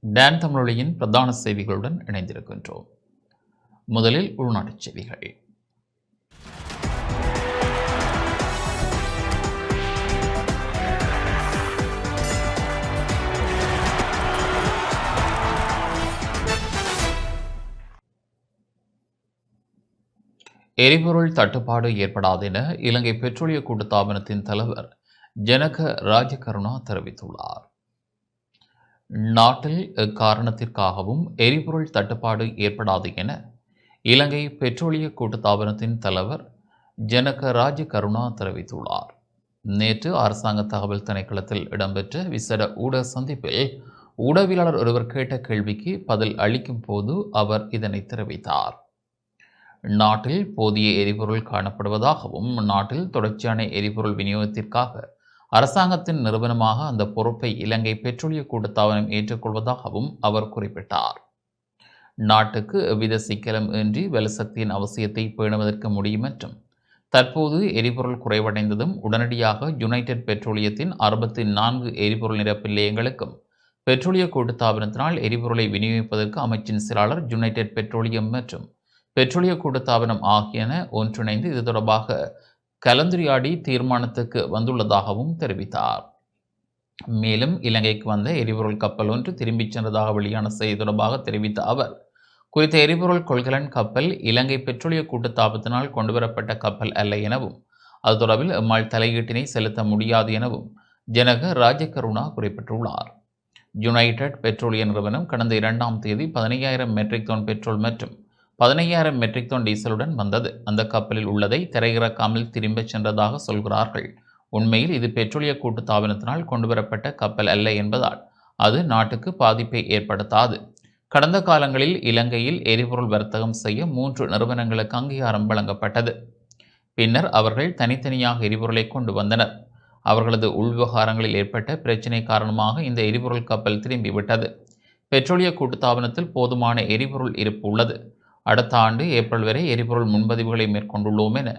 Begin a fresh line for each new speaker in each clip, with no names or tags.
Tan Don தமிழொலியின் பிரதான செய்திகளுடன் இணைந்திருக்கின்றோம். முதலில் உள்நாட்டுச் செய்திகள். எரிபொருள் தட்டுப்பாடு ஏற்படாது என இலங்கை பெட்ரோலிய கூட்டுத்தாபனத்தின் தலைவர் ஜனக ராஜகருணா தெரிவித்துள்ளார். நாட்டில் எக்காரணத்திற்காகவும் எரிபொருள் தட்டுப்பாடு ஏற்படாது என இலங்கை பெட்ரோலிய கூட்டுத்தாபனத்தின் தலைவர் ஜனக ராஜ கருணா தெரிவித்துள்ளார். நேற்று அரசாங்க தகவல் திணைக்களத்தில் இடம்பெற்ற விசேட ஊடக சந்திப்பில் ஊடகவியலாளர் ஒருவர் கேட்ட கேள்விக்கு பதில் அளிக்கும் போது அவர் இதனை தெரிவித்தார். நாட்டில் போதிய எரிபொருள் காணப்படுவதாகவும் நாட்டில் தொடர்ச்சியான எரிபொருள் விநியோகத்திற்காக அரசாங்கத்தின் நிறுவனமாக அந்த பொறுப்பை இலங்கை பெட்ரோலிய கூட்டுத்தாபனம் ஏற்றுக்கொள்வதாகவும் அவர் குறிப்பிட்டார். நாட்டுக்கு எவ்வித சிக்கலும் இன்றி வலுசக்தியின் அவசியத்தை பேணுவதற்கு முடியும் என்றும் தற்போது எரிபொருள் குறைவடைந்ததும் உடனடியாக யுனைடெட் பெட்ரோலியத்தின் அறுபத்தி நான்கு எரிபொருள் நிரப்பு நிலையங்களுக்கும் பெட்ரோலிய கூட்டுத்தாபனத்தினால் எரிபொருளை விநியோகிப்பதற்கு அமைச்சின் செயலாளர் யுனைடெட் பெட்ரோலியம் மற்றும் பெட்ரோலிய கூட்டுத்தாபனம் ஆகியன ஒன்றிணைந்து இது தொடர்பாக கலந்துரையாடி தீர்மானத்துக்கு வந்துள்ளதாகவும் தெரிவித்தார். மேலும் இலங்கைக்கு வந்த எரிபொருள் கப்பல் ஒன்று திரும்பிச் சென்றதாக வெளியான செய்தி தொடர்பாக தெரிவித்த அவர் குறித்த எரிபொருள் கொள்கலன் கப்பல் இலங்கை பெட்ரோலிய கூட்டத்தாபத்தினால் கொண்டுவரப்பட்ட கப்பல் அல்ல எனவும் அது தொடர்பில் எம்மாள் தலையீட்டினை செலுத்த முடியாது எனவும் ஜனக ராஜகருணா குறிப்பிட்டுள்ளார். யுனைடெட் பெட்ரோலிய நிறுவனம் கடந்த இரண்டாம் தேதி பதினையாயிரம் மெட்ரிக் டன் பெட்ரோல் மற்றும் பதினையாயிரம் மெட்ரிக் டன் டீசலுடன் வந்தது. அந்த கப்பலில் உள்ளதை திரையிறக்காமல் திரும்பச் சென்றதாக சொல்கிறார்கள். உண்மையில் இது பெட்ரோலிய கூட்டுத்தாபனத்தினால் கொண்டுவரப்பட்ட கப்பல் அல்ல என்பதால் அது நாட்டுக்கு பாதிப்பை ஏற்படுத்தாது. கடந்த காலங்களில் இலங்கையில் எரிபொருள் வர்த்தகம் செய்ய மூன்று நிறுவனங்களுக்கு அங்கீகாரம் வழங்கப்பட்டது. பின்னர் அவர்கள் தனித்தனியாக எரிபொருளை கொண்டு வந்தனர். அவர்களது உள்விவகாரங்களில் ஏற்பட்ட பிரச்சினை காரணமாக இந்த எரிபொருள் கப்பல் திரும்பிவிட்டது. பெட்ரோலிய கூட்டுத்தாபனத்தில் போதுமான எரிபொருள் இருப்பு உள்ளது. அடுத்த ஆண்டு ஏப்ரல் வரை எரிபொருள் முன்பதிவுகளை மேற்கொண்டுள்ளோம் என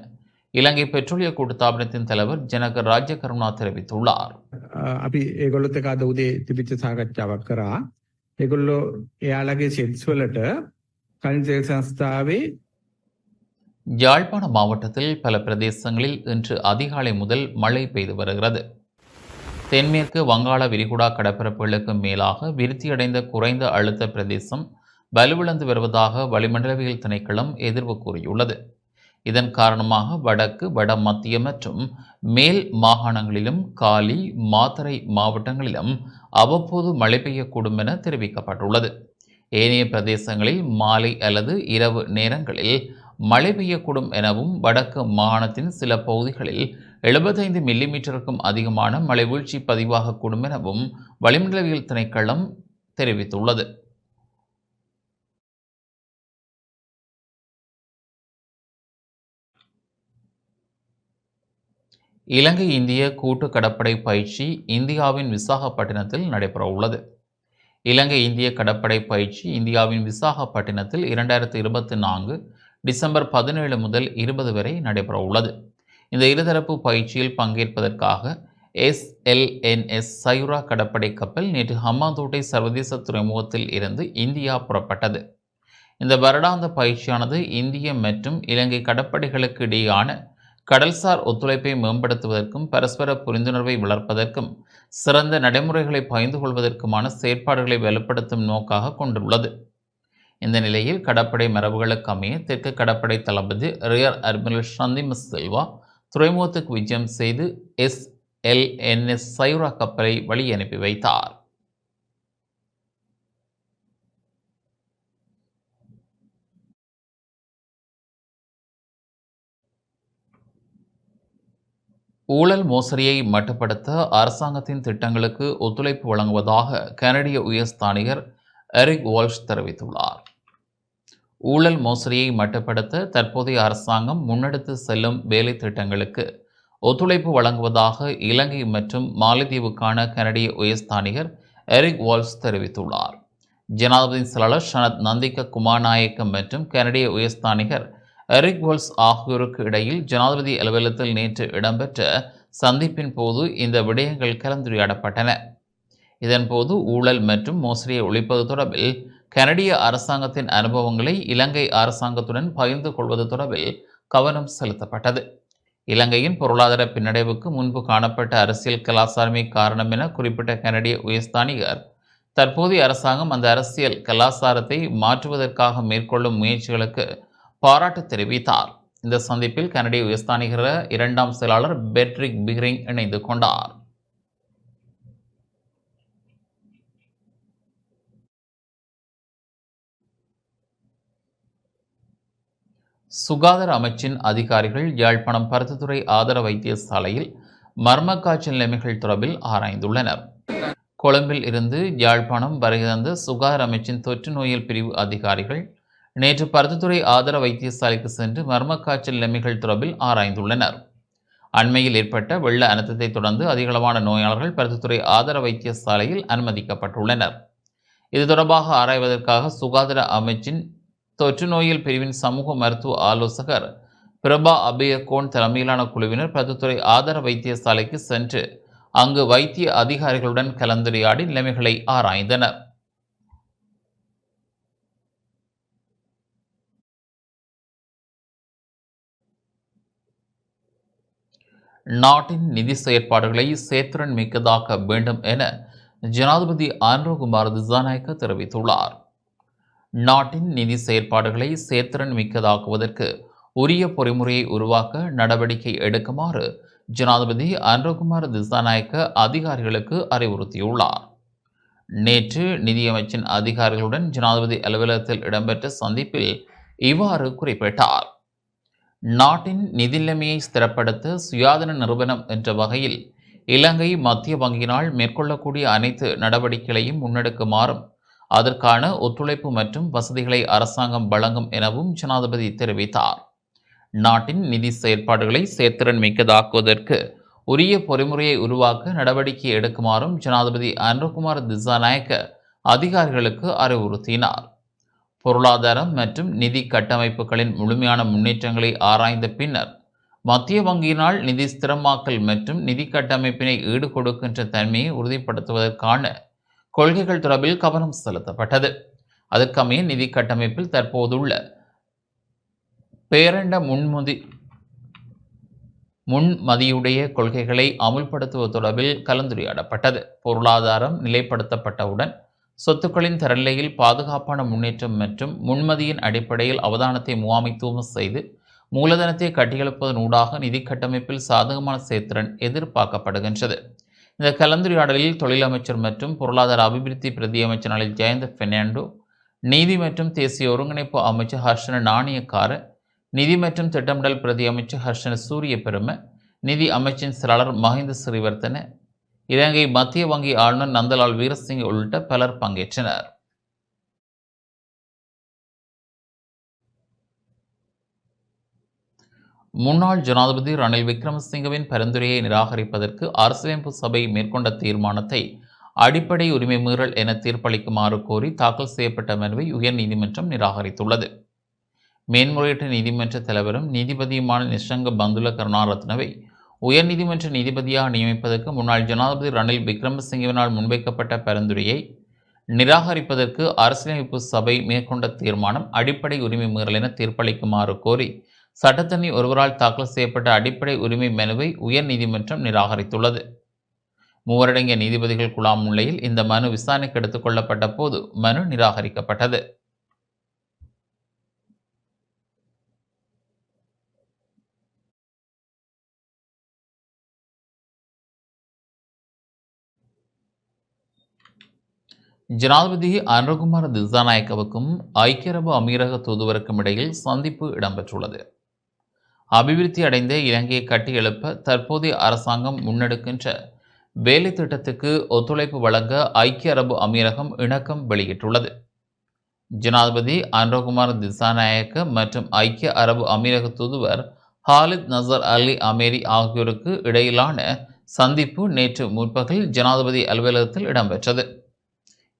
இலங்கை பெட்ரோலிய கூட்டுத்தாபனத்தின் தலைவர் ஜனக ராஜ்யகருணா தெரிவித்துள்ளார்
අපි ඒගොල්ලොත් එක අද උදේ තිබිච්ච සාකච්ඡාවක් කරා. ඒගොල්ලෝ එයාලගේ සෙල්ස් වලට කලින් සෙල් සංස්ථාවේ
யாழ்ப்பாண மாவட்டத்தில் பல பிரதேசங்களில் இன்று அதிகாலை முதல் மழை பெய்து வருகிறது தென்மேற்கு வங்காள விரிகுடா கடற்பரப்புகளுக்கு மேலாக விருத்தியடைந்த குறைந்த அழுத்த பிரதேசம் வலுவிழந்து வருவதாக வளிமண்டலவியல் திணைக்களம் எதிர்வு கூறியுள்ளது. இதன் காரணமாக வடக்கு வட மத்திய மற்றும் மேல் மாகாணங்களிலும் காலி மாத்தறை மாவட்டங்களிலும் அவ்வப்போது மழை பெய்யக்கூடும் என தெரிவிக்கப்பட்டுள்ளது. ஏனைய பிரதேசங்களில் மாலை அல்லது இரவு நேரங்களில் மழை பெய்யக்கூடும் எனவும் வடக்கு மாகாணத்தின் சில பகுதிகளில் எழுபத்தைந்து மில்லிமீட்டருக்கும் அதிகமான மழை வீழ்ச்சி பதிவாகக்கூடும் எனவும் வளிமண்டலவியல் திணைக்களம் தெரிவித்துள்ளது. இலங்கை இந்திய கூட்டு கடற்படை பயிற்சி இந்தியாவின் விசாகப்பட்டினத்தில் நடைபெற உள்ளது. இலங்கை இந்திய கடற்படை பயிற்சி இந்தியாவின் விசாகப்பட்டினத்தில் இரண்டாயிரத்தி இருபத்தி நான்கு டிசம்பர் பதினேழு முதல் இருபது வரை நடைபெற உள்ளது. இந்த இருதரப்பு பயிற்சியில் பங்கேற்பதற்காக எஸ்எல்என்எஸ் சைரா கடற்படை கப்பல் நேற்று ஹம்மாந்தோட்டை சர்வதேச துறைமுகத்தில் இருந்து இந்தியா புறப்பட்டது. இந்த வருடாந்த பயிற்சியானது இந்திய மற்றும் இலங்கை கடற்படைகளுக்கு இடையான கடல்சார் ஒத்துழைப்பை மேம்படுத்துவதற்கும் பரஸ்பர புரிந்துணர்வை வளர்ப்பதற்கும் சிறந்த நடைமுறைகளை பகிர்ந்து கொள்வதற்குமான செயற்பாடுகளை வலுப்படுத்தும் நோக்காக கொண்டுள்ளது. இந்த நிலையில் கடற்படை மரபுகளுக்கு அமைய தெற்கு கடற்படை தளபதி ரியர் அட்மிரல் சந்திம செல்வா துறைமுகத்துக்கு விஜயம் செய்து எஸ் எல்என்எஸ் சைரா கப்பலை வழி அனுப்பி வைத்தார். ஊழல் மோசடியை மட்டுப்படுத்த அரசாங்கத்தின் திட்டங்களுக்கு ஒத்துழைப்பு வழங்குவதாக கனடிய உயர்ஸ்தானிகர் எரிக் வால்ஷ் தெரிவித்துள்ளார். ஊழல் மோசடியை மட்டுப்படுத்த தற்போதைய அரசாங்கம் முன்னெடுத்து செல்லும் வேலை திட்டங்களுக்கு ஒத்துழைப்பு வழங்குவதாக இலங்கை மற்றும் மாலத்தீவுக்கான கனடிய உயர்ஸ்தானிகர் எரிக் வால்ஸ் தெரிவித்துள்ளார். ஜனாதிபதி செயலாளர் ஷனத் நந்திக குமாநாயக்கம் மற்றும் கனடிய உயர்ஸ்தானிகர் எரிக் வோல்ஸ் ஆகியோருக்கு இடையில் ஜனாதிபதி அலுவலகத்தில் நேற்று இடம்பெற்ற சந்திப்பின் போது இந்த விடயங்கள் கலந்துரையாடப்பட்டன. இதன்போது ஊழல் மற்றும் மோசடியை ஒழிப்பது தொடர்பில் கனடிய அரசாங்கத்தின் அனுபவங்களை இலங்கை அரசாங்கத்துடன் பகிர்ந்து கொள்வது தொடர்பில் கவனம் செலுத்தப்பட்டது. இலங்கையின் பொருளாதார பின்னடைவுக்கு முன்பு காணப்பட்ட அரசியல் கலாசாரமே காரணம் என குறிப்பிட்ட கனடிய உயர்ஸ்தானிகர் தற்போதைய அரசாங்கம் அந்த அரசியல் கலாச்சாரத்தை மாற்றுவதற்காக மேற்கொள்ளும் முயற்சிகளுக்கு பாராட்டு தெரிவித்தார். இந்த சந்திப்பில் கனடிய உயர்ஸ்தானிகர இரண்டாம் செயலாளர் பெட்ரிக் பிஹரிங் இணைந்து கொண்டார். சுகாதார அமைச்சின் அதிகாரிகள் யாழ்ப்பாணம் பருத்தித்துறை ஆதர வைத்தியசாலையில் மர்ம காய்ச்சல் நிலைமைகள் தொடர்பில் ஆராய்ந்துள்ளனர். கொழும்பில் இருந்து யாழ்ப்பாணம் வருகிற சுகாதார அமைச்சின் தொற்று நோயியல் பிரிவு அதிகாரிகள் நேற்று பருத்தித்துறை ஆதர வைத்தியசாலைக்கு சென்று மர்ம காய்ச்சல் நிலைமைகள் தொடர்பில் ஆராய்ந்துள்ளனர். அண்மையில் ஏற்பட்ட வெள்ள அனர்த்தத்தை தொடர்ந்து அதிகளவான நோயாளர்கள் பருத்தித்துறை ஆதர வைத்தியசாலையில் அனுமதிக்கப்பட்டுள்ளனர். இது தொடர்பாக ஆராய்வதற்காக சுகாதார அமைச்சின் தொற்று நோயியல் பிரிவின் சமூக மருத்துவ ஆலோசகர் பிரபா அபயகோன் தலைமையிலான குழுவினர் பருத்தித்துறை ஆதர வைத்தியசாலைக்கு சென்று அங்கு வைத்திய அதிகாரிகளுடன் கலந்துரையாடி நிலைமைகளை ஆராய்ந்தனர். நாட்டின் நிதி செயற்பாடுகளை சேத்திரன் மிக்கதாக்க வேண்டும் என ஜனாதிபதி ஆண்ட்ரோகுமார் திசாநாயக்க தெரிவித்துள்ளார். நாட்டின் நிதி செயற்பாடுகளை சேத்திரன் மிக்கதாக்குவதற்கு உரிய பொறிமுறையை உருவாக்க நடவடிக்கை எடுக்குமாறு ஜனாதிபதி அன்ரகுமார் திசாநாயக்க அதிகாரிகளுக்கு அறிவுறுத்தியுள்ளார். நேற்று நிதியமைச்சின் அதிகாரிகளுடன் ஜனாதிபதி அலுவலகத்தில் இடம்பெற்ற சந்திப்பில் இவ்வாறு குறிப்பிட்டார். நாட்டின் நிதிநிலைமையை ஸ்திரப்படுத்த சுயாதீன நிறுவனம் என்ற வகையில் இலங்கை மத்திய வங்கியினால் மேற்கொள்ளக்கூடிய அனைத்து நடவடிக்கைகளையும் முன்னெடுக்குமாறும் அதற்கான ஒத்துழைப்பு மற்றும் வசதிகளை அரசாங்கம் வழங்கும் எனவும் ஜனாதிபதி தெரிவித்தார். நாட்டின் நிதி செயற்பாடுகளை சேத்திறன் மிக்கதாக்குவதற்கு உரிய பொறிமுறையை உருவாக்க நடவடிக்கை எடுக்குமாறும் ஜனாதிபதி அனுகுமார் திசாநாயக்க அதிகாரிகளுக்கு அறிவுறுத்தினார். பொருளாதாரம் மற்றும் நிதி கட்டமைப்புகளின் முழுமையான முன்னேற்றங்களை ஆராய்ந்த பின்னர் மத்திய வங்கியினால் நிதி ஸ்திரமாக்கல் மற்றும் நிதி கட்டமைப்பினை ஈடுகொடுக்கின்ற தன்மையை உறுதிப்படுத்துவதற்கான கொள்கைகள் தொடர்பில் கவனம் செலுத்தப்பட்டது. அதுக்கமைய நிதி கட்டமைப்பில் தற்போதுள்ள பேரண்ட முன்முதி முன்மதியுடைய கொள்கைகளை அமுல்படுத்துவது தொடர்பில் கலந்துரையாடப்பட்டது. பொருளாதாரம் நிலைப்படுத்தப்பட்டவுடன் சொத்துக்களின் தரநிலையில் பாதுகாப்பான முன்னேற்றம் மற்றும் முன்மதியின் அடிப்படையில் அவதானத்தை முகாமைத்துவம் செய்து மூலதனத்தை கட்டியெழுப்பதன் ஊடாக நிதி கட்டமைப்பில் சாதகமான சேத்திரன் எதிர்பார்க்கப்படுகின்றது. இந்த கலந்துரையாடலில் தொழிலமைச்சர் மற்றும் பொருளாதார அபிவிருத்தி பிரதி அமைச்சர் நலில் ஜெயந்த பெர்னாண்டோ நீதி மற்றும் தேசிய ஒருங்கிணைப்பு அமைச்சர் ஹர்ஷன நாணயக்கார நிதி மற்றும் திட்டமிடல் பிரதி அமைச்சர் ஹர்ஷன சூரிய பெருமை நிதி அமைச்சின் செயலாளர் மஹிந்த ஸ்ரீவர்த்தன இலங்கை மத்திய வங்கி ஆளுநர் நந்தலால் வீரசிங் உள்ளிட்ட பலர் பங்கேற்றனர். முன்னாள் ஜனாதிபதி ரணில் விக்ரமசிங்கவின் பரிந்துரையை நிராகரிப்பதற்கு அரசியலமைப்பு சபை மேற்கொண்ட தீர்மானத்தை அடிப்படை உரிமை மீறல் என தீர்ப்பளிக்குமாறு கோரி தாக்கல் செய்யப்பட்ட மனுவை உயர்நீதிமன்றம் நிராகரித்துள்ளது. மேன்முறையீட்டு நீதிமன்ற தலைவரும் நீதிபதியுமான நிஷங்க பந்துல கருணாரத்னவை உயர்நீதிமன்ற நீதிபதியாக நியமிப்பதற்கு முன்னாள் ஜனாதிபதி ரணில் விக்ரமசிங்கவினால் முன்வைக்கப்பட்ட பரிந்துரையை நிராகரிப்பதற்கு அரசியலமைப்பு சபை மேற்கொண்ட தீர்மானம் அடிப்படை உரிமை மீறல் என தீர்ப்பளிக்குமாறு கோரி சட்டத்தணி ஒருவரால் தாக்கல் செய்யப்பட்ட அடிப்படை உரிமை மனுவை உயர்நீதிமன்றம் நிராகரித்துள்ளது. மூவரடங்கிய நீதிபதிகள் குழாம் முன்னிலையில் இந்த மனு விசாரணைக்கு எடுத்துக் கொள்ளப்பட்ட போது மனு நிராகரிக்கப்பட்டது. ஜனாதிபதி அனுகுமார் திசாநாயக்கவுக்கும் ஐக்கிய அரபு அமீரக தூதுவருக்கும் இடையில் சந்திப்பு இடம்பெற்றுள்ளது. அபிவிருத்தி அடைந்த இலங்கையை கட்டியெழுப்ப தற்போதைய அரசாங்கம் முன்னெடுக்கின்ற வேலை திட்டத்துக்கு ஒத்துழைப்பு வழங்க ஐக்கிய அரபு அமீரகம் இணக்கம் வெளியிட்டுள்ளது. ஜனாதிபதி அன்ரோகுமார் திசாநாயக்க மற்றும் ஐக்கிய அரபு அமீரக தூதுவர் ஹாலித் நசர் அலி அமேரி ஆகியோருக்கு இடையிலான சந்திப்பு நேற்று முற்பகல் ஜனாதிபதி அலுவலகத்தில் இடம்பெற்றது.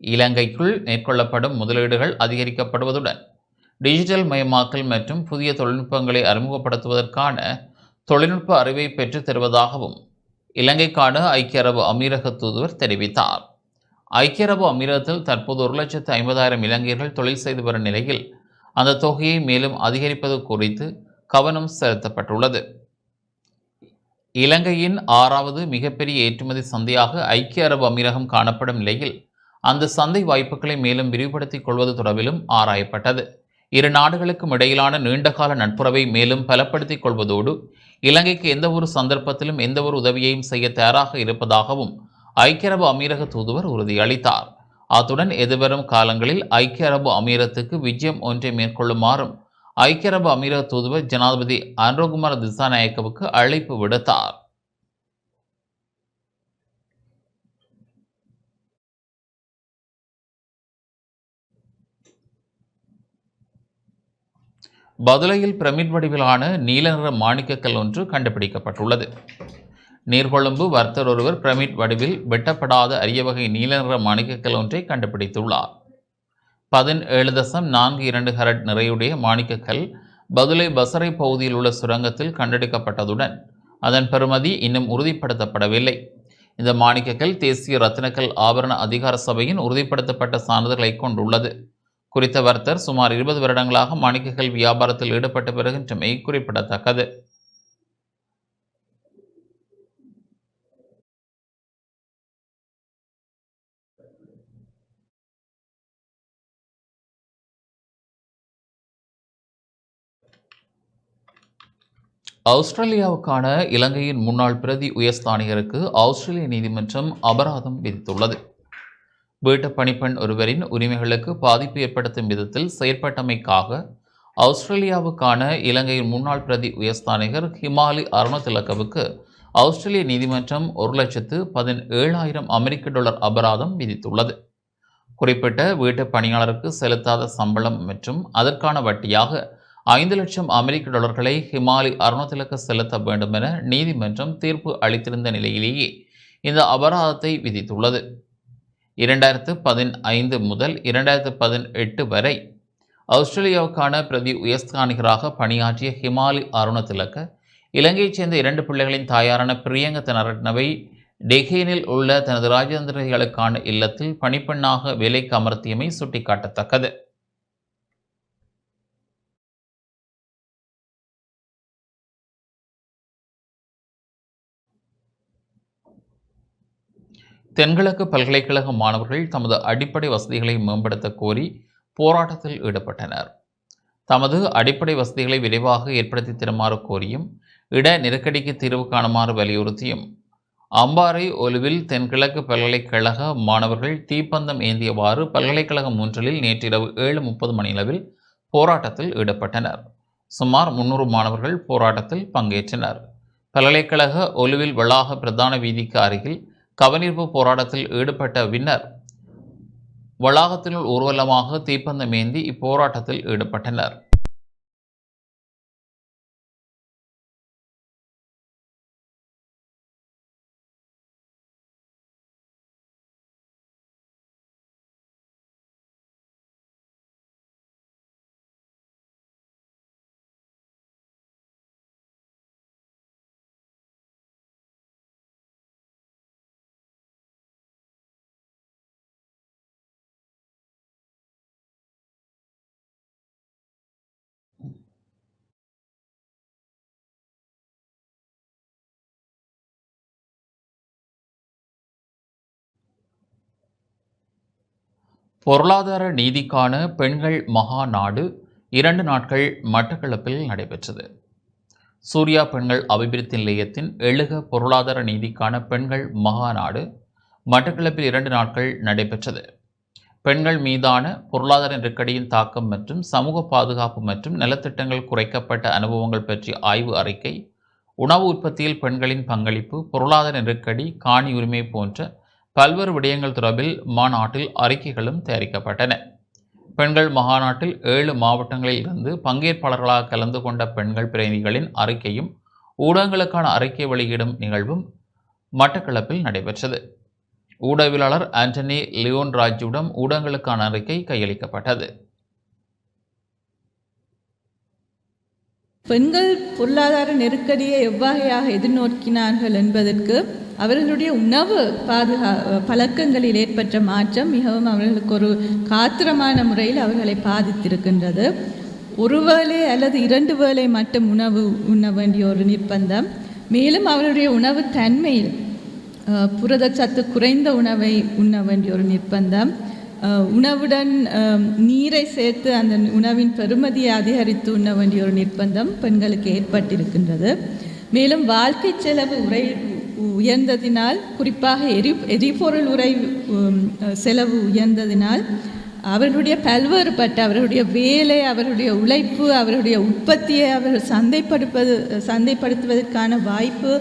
இலங்கைக்குள் மேற்கொள்ளப்படும் முதலீடுகள் அதிகரிக்கப்படுவதுடன் டிஜிட்டல் மயமாக்கல் மற்றும் புதிய தொழில்நுட்பங்களை அறிமுகப்படுத்துவதற்கான தொழில்நுட்ப அறிவை பெற்றுத் தருவதாகவும் இலங்கைக்கான ஐக்கிய அரபு அமீரக தூதுவர் தெரிவித்தார். ஐக்கிய அரபு அமீரகத்தில் தற்போது ஒரு லட்சத்து ஐம்பதாயிரம் இலங்கையர்கள் தொழில் செய்து வரும் நிலையில் அந்த தொகையை மேலும் அதிகரிப்பது குறித்து கவனம் செலுத்தப்பட்டுள்ளது. இலங்கையின் ஆறாவது மிகப்பெரிய ஏற்றுமதி சந்தையாக ஐக்கிய அரபு அமீரகம் காணப்படும் நிலையில் அந்த சந்தை வாய்ப்புகளை மேலும் விரிவுபடுத்திக் கொள்வது தொடர்பிலும் ஆராயப்பட்டது. இரு நாடுகளுக்கும் இடையிலான நீண்டகால நட்புறவை மேலும் பலப்படுத்திக் கொள்வதோடு இலங்கைக்கு எந்தவொரு சந்தர்ப்பத்திலும் எந்தவொரு உதவியையும் செய்ய தயாராக இருப்பதாகவும் ஐக்கிய அரபு அமீரக தூதுவர் உறுதியளித்தார். அத்துடன் எதிர்வரும் காலங்களில் ஐக்கிய அரபு அமீரத்துக்கு விஜயம் ஒன்றை மேற்கொள்ளுமாறும் ஐக்கிய அரபு அமீரக தூதுவர் ஜனாதிபதி அன்ரோகுமார் திசாநாயக்கவுக்கு அழைப்பு விடுத்தார். பதுளையில் பிரமிட் வடிவிலான நீல நிற மாணிக்கக்கல் ஒன்று கண்டுபிடிக்கப்பட்டுள்ளது. நீர்கொழும்பு வர்த்தர் ஒருவர் பிரமிட் வடிவில் வெட்டப்படாத அரிய வகை நீல நிற மாணிக்கக்கல் ஒன்றை கண்டுபிடித்துள்ளார். பதினேழு தசம் நான்கு இரண்டு ஹரட் நிறையுடைய மாணிக்கக்கல் பதுளை பசரை பகுதியில் உள்ள சுரங்கத்தில் கண்டெடுக்கப்பட்டதுடன் அதன் பெறுமதி இன்னும் உறுதிப்படுத்தப்படவில்லை. இந்த மாணிக்கக்கல் தேசிய ரத்தினக்கல் ஆபரண அதிகார சபையின் உறுதிப்படுத்தப்பட்ட சான்றிதழை கொண்டுள்ளது. குறித்த வர்த்தர் சுமார் இருபது வருடங்களாக மாணிக்கக்கல் வியாபாரத்தில் ஈடுபட்டு வருகின்றமை குறிப்பிடத்தக்கது. ஆஸ்திரேலியாவுக்கான இலங்கையின் முன்னாள் பிரதி உயர்ஸ்தானிகருக்கு ஆஸ்திரேலிய நீதிமன்றம் அபராதம் விதித்துள்ளது. வீட்டு பணிப்பெண் ஒருவரின் உரிமைகளுக்கு பாதிப்பு ஏற்படுத்தும் விதத்தில் செயற்பட்டமைக்காக ஆஸ்திரேலியாவுக்கான இலங்கையின் முன்னாள் பிரதி உயர்ஸ்தானிகர் ஹிமாலி அருணதிலக்கவுக்கு ஆஸ்திரேலிய நீதிமன்றம் ஒரு லட்சத்து பதினேழாயிரம் அமெரிக்க டாலர் அபராதம் விதித்துள்ளது. குறிப்பிட்ட வீட்டு பணியாளருக்கு செலுத்தாத சம்பளம் மற்றும் அதற்கான வட்டியாக ஐந்து லட்சம் அமெரிக்க டாலர்களை ஹிமாலி அருணதிலக்க செலுத்த வேண்டும் என நீதிமன்றம் தீர்ப்பு அளித்திருந்த நிலையிலேயே இந்த அபராதத்தை விதித்துள்ளது. இரண்டாயிரத்து பதினைந்து முதல் இரண்டாயிரத்து பதினெட்டு வரை ஆஸ்திரேலியாவுக்கான பிரதி உயர்ஸ்தானிகராக பணியாற்றிய ஹிமாலி அருணதிலக்க இலங்கையைச் சேர்ந்த இரண்டு பிள்ளைகளின் தாயாரான பிரியங்க தனரட்னவை டெஹேனில் உள்ள தனது ராஜேந்திரிகளுக்கான இல்லத்தில் பணிப்பெண்ணாக வேலைக்கு அமர்த்தியமை சுட்டிக்காட்டத்தக்கது. தென்கிழக்கு பல்கலைக்கழக மாணவர்கள் தமது அடிப்படை வசதிகளை மேம்படுத்த கோரி போராட்டத்தில் ஈடுபட்டனர். தமது அடிப்படை வசதிகளை விரைவாக ஏற்படுத்தி தருமாறு கோரியும் இட நெருக்கடிக்கு தீர்வு காணுமாறு வலியுறுத்தியும் அம்பாறை ஒலுவில் தென்கிழக்கு பல்கலைக்கழக மாணவர்கள் தீப்பந்தம் ஏந்தியவாறு பல்கலைக்கழகம் ஒன்றில் நேற்றிரவு ஏழு முப்பது மணியளவில் போராட்டத்தில் ஈடுபட்டனர். சுமார் முன்னூறு மாணவர்கள் போராட்டத்தில் பங்கேற்றனர். பல்கலைக்கழக ஒலுவில் வளாக பிரதான வீதிக்கு அருகில் கவனிப்பு போராட்டத்தில் ஈடுபட்ட பின்னர் வளாகத்தினுள் ஊர்வலமாக தீப்பந்தம் ஏந்தி இப்போராட்டத்தில் ஈடுபட்டனர். பொருளாதார நீதிக்கான பெண்கள் மகா நாடு இரண்டு நாட்கள் மட்டக்களப்பில் நடைபெற்றது. சூர்யா பெண்கள் அபிவிருத்தி நிலையத்தின் எழுக பொருளாதார நீதிக்கான பெண்கள் மகா நாடு மட்டக்களப்பில் இரண்டு நாட்கள் நடைபெற்றது. பெண்கள் மீதான பொருளாதார நெருக்கடியின் தாக்கம் மற்றும் சமூக பாதுகாப்பு மற்றும் நலத்திட்டங்கள் குறைக்கப்பட்ட அனுபவங்கள் பற்றிய ஆய்வு அறிக்கை உணவு உற்பத்தியில் பெண்களின் பங்களிப்பு பொருளாதார நெருக்கடி காணி உரிமை போன்ற பல்வேறு விடயங்கள் தொடர்பில் மாநாட்டில் அறிக்கைகளும் தயாரிக்கப்பட்டன. பெண்கள் மாநாட்டில் ஏழு மாவட்டங்களில் இருந்து பங்கேற்பாளர்களாக கலந்து கொண்ட பெண்கள் பிரதிநிதிகளின் அறிக்கையும் ஊடகங்களுக்கான அறிக்கை வெளியிடும் நிகழ்வும் மட்டக்களப்பில் நடைபெற்றது. ஊடகவியலாளர் ஆண்டனி லியோன் ராஜுவிடம் ஊடகங்களுக்கான அறிக்கை கையளிக்கப்பட்டது.
பெண்கள் பொருளாதார நெருக்கடியை எவ்வகையாக எதிர்நோக்கினார்கள் என்பதற்கு அவர்களுடைய உணவு பாதுகா பழக்கங்களில் ஏற்பட்ட மாற்றம் மிகவும் அவர்களுக்கு ஒரு காத்திரமான முறையில் அவர்களை பாதித்திருக்கின்றது. ஒரு வேளை அல்லது இரண்டு வேளை மட்டும் உணவு உண்ண வேண்டிய ஒரு நிர்பந்தம். மேலும் அவருடைய உணவு தன்மையில் புரதச்சத்து குறைந்த உணவை உண்ண வேண்டிய ஒரு நிர்பந்தம். உணவுடன் நீரை சேர்த்து அந்த உணவின் பெருமதியை அதிகரித்து உண்ண வேண்டிய ஒரு நிர்பந்தம் பெண்களுக்கு ஏற்பட்டிருக்கின்றது. மேலும் வாழ்க்கை செலவு உரை உயர்ந்ததினால் குறிப்பாக எரி எரிபொருள் உரை செலவு உயர்ந்ததினால் அவர்களுடைய பல்வேறுபட்ட அவர்களுடைய வேலை அவர்களுடைய உழைப்பு அவர்களுடைய உற்பத்தியை அவர்கள் சந்தைப்படுப்பது சந்தைப்படுத்துவதற்கான வாய்ப்பு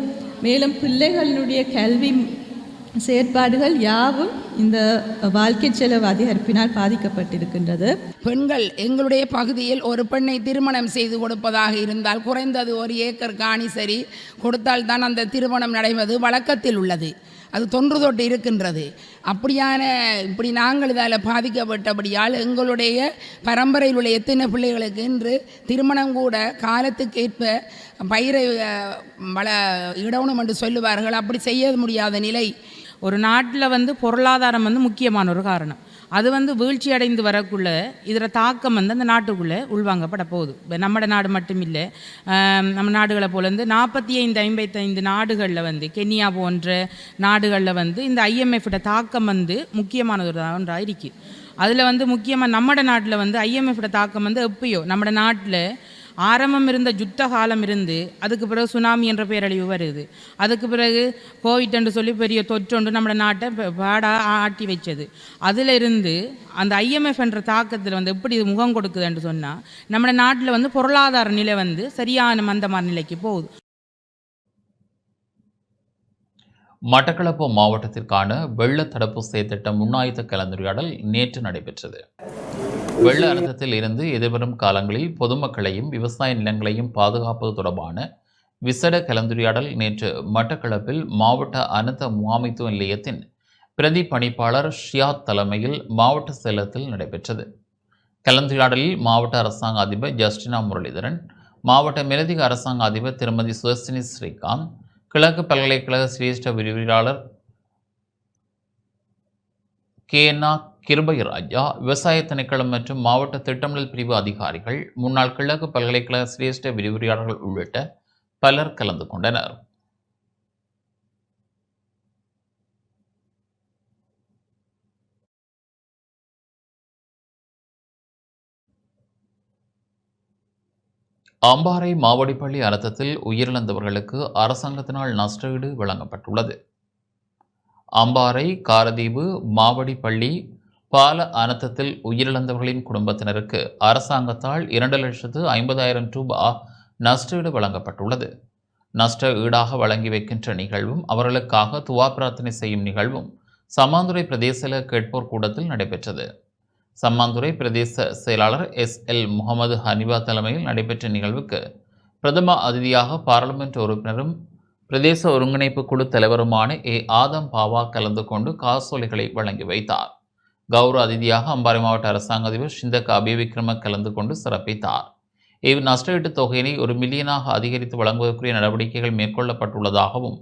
மேலும் பிள்ளைகளுடைய கல்வி செயற்பாடுகள் யாவும் இந்த வாழ்க்கை செலவு அதிகரிப்பினால் பாதிக்கப்பட்டிருக்கின்றது.
பெண்கள் எங்களுடைய பகுதியில் ஒரு பெண்ணை திருமணம் செய்து கொடுப்பதாக இருந்தால் குறைந்தது ஒரு ஏக்கர் காணி சரி கொடுத்தால் தான் அந்த திருமணம் நடைவது வழக்கத்தில் உள்ளது. அது தொன்று தொட்டு இருக்கின்றது. அப்படியான இப்படி நாங்கள் இதால் பாதிக்கப்பட்டபடியால் எங்களுடைய பரம்பரையில் உள்ள எத்தனை பிள்ளைகளுக்கு இன்று திருமணம் கூட காலத்துக்கேற்ப பயிரை வள இடணும் என்று சொல்லுவார்கள். அப்படி செய்ய முடியாத நிலை
ஒரு நாட்டில் வந்து பொருளாதாரம் வந்து முக்கியமான ஒரு காரணம். அது வந்து வீழ்ச்சி அடைந்து வரக்குள்ள இதில் தாக்கம் வந்து அந்த நாட்டுக்குள்ளே உள்வாங்கப்பட போகுது. இப்போ நம்ம நாடு மட்டும் இல்லை நம்ம நாடுகளை போல வந்து நாற்பத்தி ஐந்து ஐம்பத்தைந்து நாடுகளில் வந்து கென்யா போன்ற நாடுகளில் வந்து இந்த ஐஎம்எஃபோட தாக்கம் வந்து முக்கியமானது ஒரு ஒன்றாக இருக்குது அதில் வந்து முக்கியமாக நம்ம நாட்டில் வந்து ஐஎம்எஃபோட தாக்கம் வந்து எப்பயோ நம்ம நாட்டில் ஆரம்பம் இருந்த யுத்த காலம் இருந்து அதுக்கு பிறகு சுனாமி என்ற பேரழிவு வருது. அதுக்கு பிறகு கோவிட் என்று சொல்லி பெரிய தொற்றொன்று நம்ம நாட்டை ப- பாடா ஆட்டி வச்சது. அதிலிருந்து அந்த ஐஎம்எஃப் என்ற தாக்கத்தில் வந்து எப்படி இது முகம் கொடுக்குதுன்னு சொன்னால் நம்ம நாட்டில் வந்து பொருளாதார நிலை வந்து சரியான மந்தமான நிலைக்கு போகுது.
மட்டக்களப்பு மாவட்டத்திற்கான வெள்ள தடுப்பூசி திட்டம் முன்னாயுத்த கலந்துரையாடல் நேற்று நடைபெற்றது. வெள்ள அழுத்தத்தில் இருந்து எதிர்வரும் காலங்களில் பொதுமக்களையும் விவசாய நிலங்களையும் பாதுகாப்பது தொடர்பான விசேட கலந்துரையாடல் நேற்று மட்டக்களப்பில் மாவட்ட அனுத்த முகாமைத்துவ நிலையத்தின் பிரதி பணிப்பாளர் ஷியாத் தலைமையில் மாவட்ட சேலத்தில் நடைபெற்றது. கலந்துரையாடலில் மாவட்ட அரசாங்க அதிபர் ஜஸ்டினா முரளிதரன் மாவட்ட மேலதிக அரசாங்க அதிபர் திருமதி சுதர்சினி ஸ்ரீகாந்த் கிழக்கு பல்கலைக்கழக சிரேஷ்ட விரிவுரையாளர் கேனா கிருபைராஜா விவசாய திணைக்களம் மற்றும் மாவட்ட திட்டமிடல் பிரிவு அதிகாரிகள் முன்னாள் கிழக்கு பல்கலைக்கழக சிரேஷ்ட விரிவுரையாளர்கள் உள்ளிட்ட பலர் கலந்து கொண்டனர். அம்பாறை மாவடிப்பள்ளி அரசத்தில் உயிரிழந்தவர்களுக்கு அரசாங்கத்தினால் நஷ்டஈடு வழங்கப்பட்டுள்ளது. அம்பாறை காரதீவு மாவடிப்பள்ளி பால அனர்த்தத்தில் உயிரிழந்தவர்களின் குடும்பத்தினருக்கு அரசாங்கத்தால் இரண்டு லட்சத்து ஐம்பதாயிரம் ரூபாய் நஷ்டஈடு வழங்கப்பட்டுள்ளது. நஷ்ட ஈடாக வழங்கி வைக்கின்ற நிகழ்வும் அவர்களுக்காக துவா பிரார்த்தனை செய்யும் நிகழ்வும் சம்மாந்துறை பிரதேச கேட்போர் கூடத்தில் நடைபெற்றது. சம்மாந்துறை பிரதேச செயலாளர் எஸ். எல். முகமது ஹனிபா தலைமையில் நடைபெற்ற நிகழ்வுக்கு பிரதம அதிதியாக பாராளுமன்ற உறுப்பினரும் பிரதேச ஒருங்கிணைப்பு குழு தலைவருமான ஏ. ஆதம் பாவா கலந்து கொண்டு காசோலைகளை வழங்கி வைத்தார். கௌரவ அதிதியாக அம்பாறை மாவட்ட அரசாங்க அதிபர் ஷிந்தக் அபிவிக்ரம கலந்து கொண்டு சிறப்பித்தார். இவ் நஷ்டஈட்டுத் தொகையினை ஒரு மில்லியனாக அதிகரித்து வழங்குவதற்குரிய நடவடிக்கைகள் மேற்கொள்ளப்பட்டுள்ளதாகவும்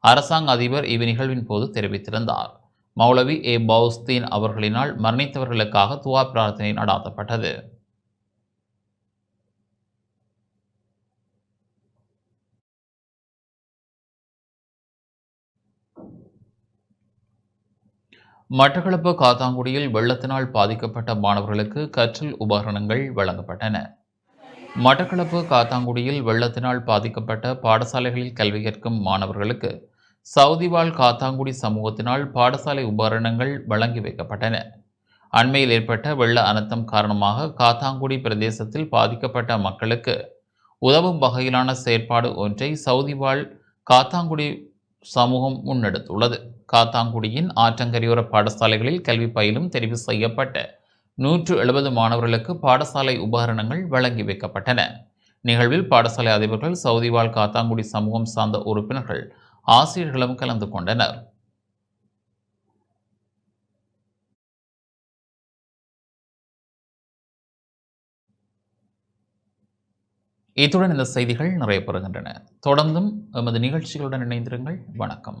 அரசாங்க அதிபர் இவ் நிகழ்வின் போது தெரிவித்திருந்தார். மௌலவி ஏ பவுஸ்தீன் அவர்களினால் மரணித்தவர்களுக்காக துவா பிரார்த்தனை நடாத்தப்பட்டது. மட்டக்களப்பு காத்தாங்குடியில் வெள்ளத்தினால் பாதிக்கப்பட்ட மாணவர்களுக்கு கற்றல் உபகரணங்கள் வழங்கப்பட்டன. மட்டக்களப்பு காத்தாங்குடியில் வெள்ளத்தினால் பாதிக்கப்பட்ட பாடசாலைகளில் கல்வி கற்கும் மாணவர்களுக்கு சவுதி வாழ் காத்தாங்குடி சமூகத்தினால் பாடசாலை உபகரணங்கள் வழங்கி வைக்கப்பட்டன. அண்மையில் ஏற்பட்ட வெள்ள அனர்த்தம் காரணமாக காத்தாங்குடி பிரதேசத்தில் பாதிக்கப்பட்ட மக்களுக்கு உதவும் வகையிலான செயற்பாடு ஒன்றை சவுதி வாழ் காத்தாங்குடி சமூகம் முன்னெடுத்துள்ளது. காத்தாங்குடியின் ஆற்றங்கரையோர பாடசாலைகளில் கல்வி பயிலும் தெரிவு செய்யப்பட்ட நூற்று எழுபது மாணவர்களுக்கு பாடசாலை உபகரணங்கள் வழங்கி வைக்கப்பட்டன. நிகழ்வில் பாடசாலை அதிபர்கள் சவுதி வாழ் காத்தாங்குடி சமூகம் சார்ந்த உறுப்பினர்கள் ஆசிரியர்களும் கலந்து கொண்டனர். இத்துடன் இந்த செய்திகள் நிறைய பெறுகின்றன தொடர்ந்தும் எமது நிகழ்ச்சிகளுடன் இணைந்திருங்கள். வணக்கம்.